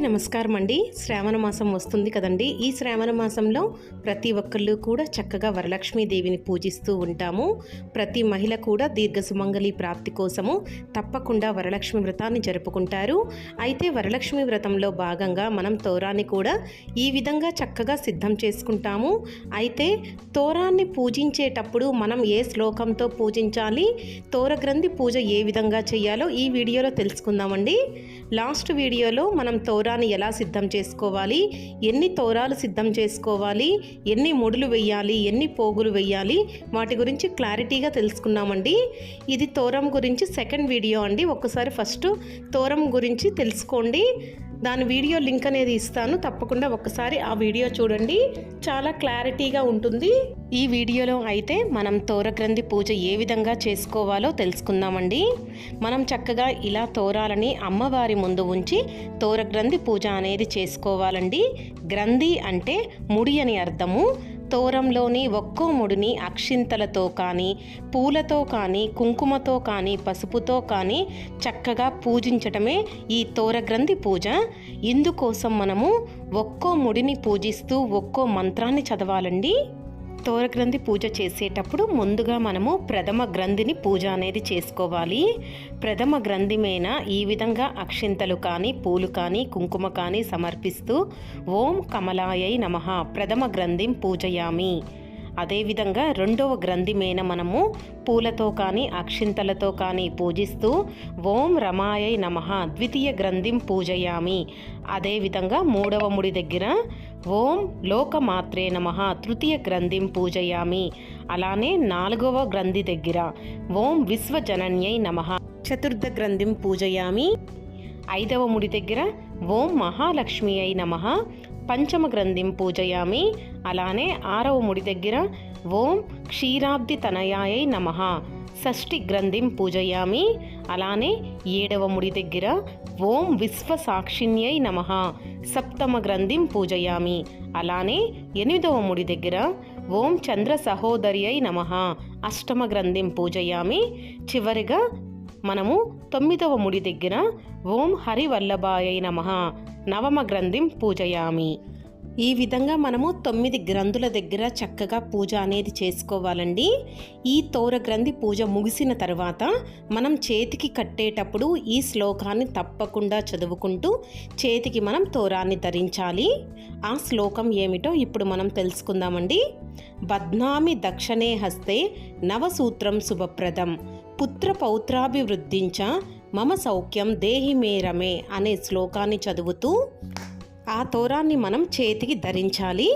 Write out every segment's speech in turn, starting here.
అందరికీ నమస్కారం అండి. శ్రావణ మాసం వస్తుంది కదండి. ఈ శ్రావణ మాసంలో ప్రతి ఒక్కళ్ళు కూడా చక్కగా వరలక్ష్మీదేవిని పూజిస్తూ ఉంటాము. ప్రతి మహిళ కూడా దీర్ఘ సుమంగళి ప్రాప్తి కోసము తప్పకుండా వరలక్ష్మి వ్రతాన్ని జరుపుకుంటారు. అయితే వరలక్ష్మి వ్రతంలో భాగంగా మనం తోరాన్ని కూడా ఈ విధంగా చక్కగా సిద్ధం చేసుకుంటాము. అయితే తోరాన్ని పూజించేటప్పుడు మనం ఏ శ్లోకంతో పూజించాలి? తోర గ్రంథి పూజ ఏ విధంగా చేయాలో ఈ వీడియోలో తెలుసుకుందామండి. లాస్ట్ వీడియోలో మనం తోరాన్ని ఎలా సిద్ధం చేసుకోవాలి ఎన్ని తోరాలు సిద్ధం చేసుకోవాలి ఎన్ని ముడులు వెయ్యాలి ఎన్ని పోగులు వెయ్యాలి వాటి గురించి క్లారిటీగా తెలుసుకున్నామండి. ఇది తోరం గురించి సెకండ్ వీడియో అండి. ఒక్కసారి ఫస్ట్ తోరం గురించి తెలుసుకోండి. దాని వీడియో లింక్ అనేది ఇస్తాను. తప్పకుండా ఒకసారి ఆ వీడియో చూడండి. చాలా క్లారిటీగా ఉంటుంది. ఈ వీడియోలో అయితే మనం తోరగ్రంథి పూజ ఏ విధంగా చేసుకోవాలో తెలుసుకుందామండి. మనం చక్కగా ఇలా తోరాలని అమ్మవారి ముందు ఉంచి తోరగ్రంథి పూజ అనేది చేసుకోవాలండి. గ్రంథి అంటే ముడి అని అర్థము. తోరంలోని ఒక్కో ముడిని అక్షింతలతో కానీ పూలతో కానీ కుంకుమతో కానీ పసుపుతో కానీ చక్కగా పూజించటమే ఈ తోరగ్రంథి పూజ. ఇందుకోసం మనము ఒక్కో ముడిని పూజిస్తూ ఒక్కో మంత్రాన్ని చదవాలండి. తోర గ్రంథి పూజ చేసేటప్పుడు ముందుగా మనము ప్రథమ గ్రంథిని పూజ అనేది చేసుకోవాలి. ప్రథమ గ్రంథి మీద ఈ విధంగా అక్షింతలు కానీ పూలు కానీ కుంకుమ కానీ సమర్పిస్తూ ఓం కమలాయై నమః. ప్రథమ గ్రంథిం పూజయామి. అదేవిధంగా రెండవ గ్రంథిమైన మనము పూలతో కానీ అక్షింతలతో కానీ పూజిస్తూ ఓం రమాయై నమ ద్వితీయ గ్రంథిం పూజయామి. అదేవిధంగా మూడవ ముడి దగ్గర ఓం లోకమాత్రే నమ తృతీయ గ్రంథిం పూజయామి. అలానే నాలుగవ గ్రంథి దగ్గర ఓం విశ్వజనన్యై నమ చతుర్థ గ్రంథిం పూజయామి. ఐదవ ముడి దగ్గర ఓం మహాలక్ష్మి అయి నమ. పంచమ గ్రంథిం పూజయామి. అలానే ఆరవ ముడి దగ్గర ఓం క్షీరాబ్ది తనయాయై నమ. షష్ఠి గ్రంథిం పూజయామి. అలానే ఏడవ ముడి దగ్గర ఓం విశ్వసాక్షిణ్యై నమ. సప్తమ గ్రంథిం పూజయామి. అలానే ఎనిమిదవ ముడి దగ్గర ఓం చంద్ర సహోదర్యై నమ. అష్టమ గ్రంథిం పూజయామి. చివరిగా మనము తొమ్మిదవ ముడి దగ్గర ఓం హరివల్లభాయ నమ. నవమ గ్రంథిం పూజయామి. ఈ విధంగా మనము తొమ్మిది గ్రంథుల దగ్గర చక్కగా పూజ అనేది చేసుకోవాలండి. ఈ తోర గ్రంథి పూజ ముగిసిన తర్వాత మనం చేతికి కట్టేటప్పుడు ఈ శ్లోకాన్ని తప్పకుండా చదువుకుంటూ చేతికి మనం తోరాన్ని ధరించాలి. ఆ శ్లోకం ఏమిటో ఇప్పుడు మనం తెలుసుకుందామండి. బద్నామి దక్షిణే హస్తే నవసూత్రం శుభప్రదం. పుత్ర పౌత్రాభివృద్ధించ మమ సౌఖ్యం దేహి మేరమే అనే శ్లోకాన్ని చదువుతూ ఆ తోరాన్ని మనం చేతికి ధరించాలి.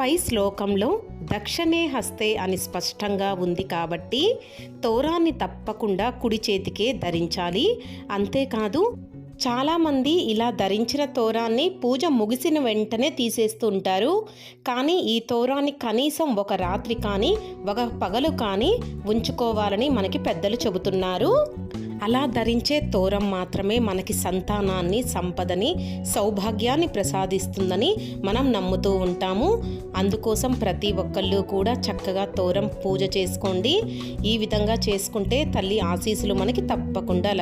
పై శ్లోకంలో దక్షిణే హస్తే అని స్పష్టంగా ఉంది కాబట్టి తోరాన్ని తప్పకుండా కుడి చేతికే ధరించాలి. అంతేకాదు చాలామంది ఇలా ధరించిన తోరాన్ని పూజ ముగిసిన వెంటనే తీసేస్తుంటారు కానీ ఈ తోరాన్ని కనీసం ఒక రాత్రి కానీ ఒక పగలు కానీ ఉంచుకోవాలని మనకి పెద్దలు చెబుతున్నారు. అలా ధరించే తోరం మాత్రమే మనకి సంతానాన్ని సంపదని సౌభాగ్యాన్ని ప్రసాదిస్తుందని మనం నమ్ముతూ ఉంటాము. అందుకోసం ప్రతి ఒక్కళ్ళు కూడా చక్కగా తోరం పూజ చేసుకోండి. ఈ విధంగా చేసుకుంటే తల్లి ఆశీస్సులు మనకి తప్పకుండా